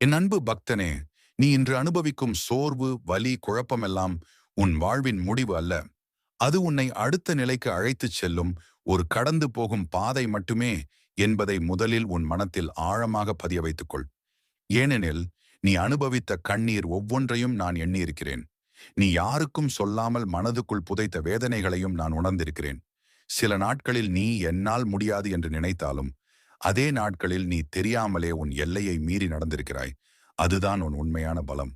என் அன்பு பக்தனே நீ இன்று அனுபவிக்கும் சோர்வு வலி குழப்பமெல்லாம் உன் வாழ்வின் முடிவு அல்ல. அது உன்னை அடுத்த நிலைக்கு அழைத்துச் செல்லும் ஒரு கடந்து போகும் பாதை மட்டுமே என்பதை முதலில் உன் மனத்தில் ஆழமாக பதிய வைத்துக்கொள். ஏனெனில் நீ அனுபவித்த கண்ணீர் ஒவ்வொன்றையும் நான் எண்ணியிருக்கிறேன். நீ யாருக்கும் சொல்லாமல் மனதுக்குள் புதைத்த வேதனைகளையும் நான் உணர்ந்திருக்கிறேன். சில நாட்களில் நீ என்னால் முடியாது என்று நினைத்தாலும் அதே நாட்களில் நீ தெரியாமலே உன் எல்லையை மீறி நடந்திருக்கிறாய். அதுதான் உன் உண்மையான பலம்.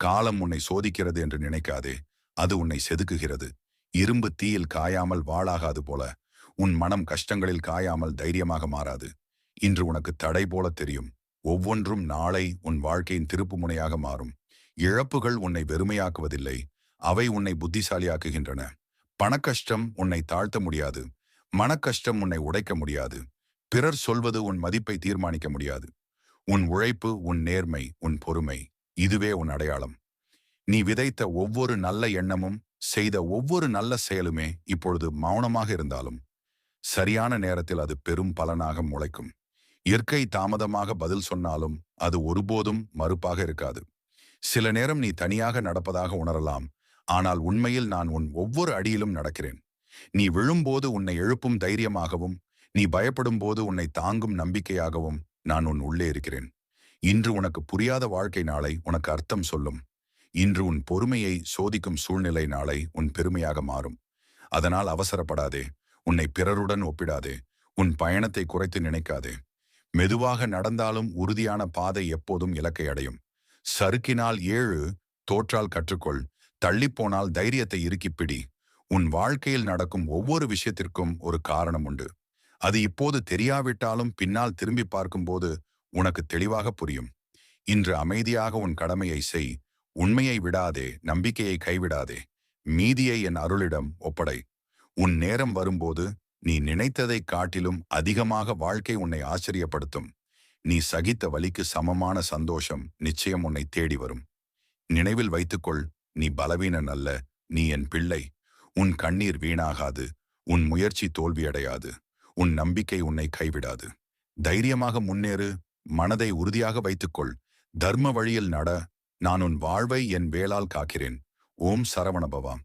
காலம் உன்னை சோதிக்கிறது என்று நினைக்காதே. அது உன்னை செதுக்குகிறது. இரும்பு தீயில் காயாமல் வாழாகாது போல. உன் மனம் கஷ்டங்களில் காயாமல் தைரியமாக மாறாது. இன்று உனக்கு தடை போல தெரியும். ஒவ்வொன்றும் நாளை உன் வாழ்க்கையின் திருப்பு முனையாக மாறும். இழப்புகள் உன்னை வெறுமையாக்குவதில்லை. அவை உன்னை புத்திசாலியாக்குகின்றன. பணக்கஷ்டம் உன்னை தாழ்த்த முடியாது. மனக்கஷ்டம் உன்னை உடைக்க முடியாது. பிறர் சொல்வது உன் மதிப்பை தீர்மானிக்க முடியாது. உன் உழைப்பு உன் நேர்மை உன் பொறுமை இதுவே உன் அடையாளம். நீ விதைத்த ஒவ்வொரு நல்ல எண்ணமும் செய்த ஒவ்வொரு நல்ல செயலுமே இப்பொழுது மௌனமாக இருந்தாலும் சரியான நேரத்தில் அது பெரும் பலனாக முளைக்கும். இயற்கை தாமதமாக பதில் சொன்னாலும் அது ஒருபோதும் மறுப்பாக இருக்காது. சில நேரம் நீ தனியாக நடப்பதாக உணரலாம் ஆனால் உண்மையில் நான் உன் ஒவ்வொரு அடியிலும் நடக்கிறேன். நீ விழும்போது உன்னை எழுப்பும் தைரியமாகவும் நீ பயப்படும் போது உன்னை தாங்கும் நம்பிக்கையாகவும் நான் உன் உள்ளே இருக்கிறேன். இன்று உனக்கு புரியாத வாழ்க்கை நாளை உனக்கு அர்த்தம் சொல்லும். இன்று உன் பொறுமையை சோதிக்கும் சூழ்நிலை நாளை உன் பெருமையாக மாறும். அதனால் அவசரப்படாதே. உன்னை பிறருடன் ஒப்பிடாதே. உன் பயணத்தை குறைத்து நினைக்காதே. மெதுவாக நடந்தாலும் உறுதியான பாதை எப்போதும் இலக்கை அடையும். சறுக்கினால் ஏழு தோற்றால் கற்றுக்கொள். தள்ளிப்போனால் தைரியத்தை இறுக்கிப்பிடி உன் வாழ்க்கையில் நடக்கும் ஒவ்வொரு விஷயத்திற்கும் ஒரு காரணம் உண்டு. அது இப்போது தெரியாவிட்டாலும் பின்னால் திரும்பி பார்க்கும்போது உனக்கு தெளிவாக புரியும். இன்று அமைதியாக உன் கடமையை செய். உண்மையை விடாதே நம்பிக்கையை கைவிடாதே. மீதியை என் அருளிடம் ஒப்படை. உன் நேரம் வரும்போது நீ நினைத்ததை காட்டிலும் அதிகமாக வாழ்க்கை உன்னை ஆச்சரியப்படுத்தும். நீ சகித்த வலிக்கு சமமான சந்தோஷம் நிச்சயம் உன்னை தேடி வரும். நினைவில் வைத்துக்கொள் நீ பலவீனன் அல்ல நீ என் பிள்ளை. உன் கண்ணீர் வீணாகாது உன் முயற்சி தோல்வியடையாது. உன் நம்பிக்கை உன்னை கைவிடாது. தைரியமாக முன்னேறு மனதை உறுதியாக வைத்துக்கொள். தர்ம வழியில் நட நான் உன் வாழ்வை என் வேளால் காக்கிறேன். ஓம் சரவணபவாம்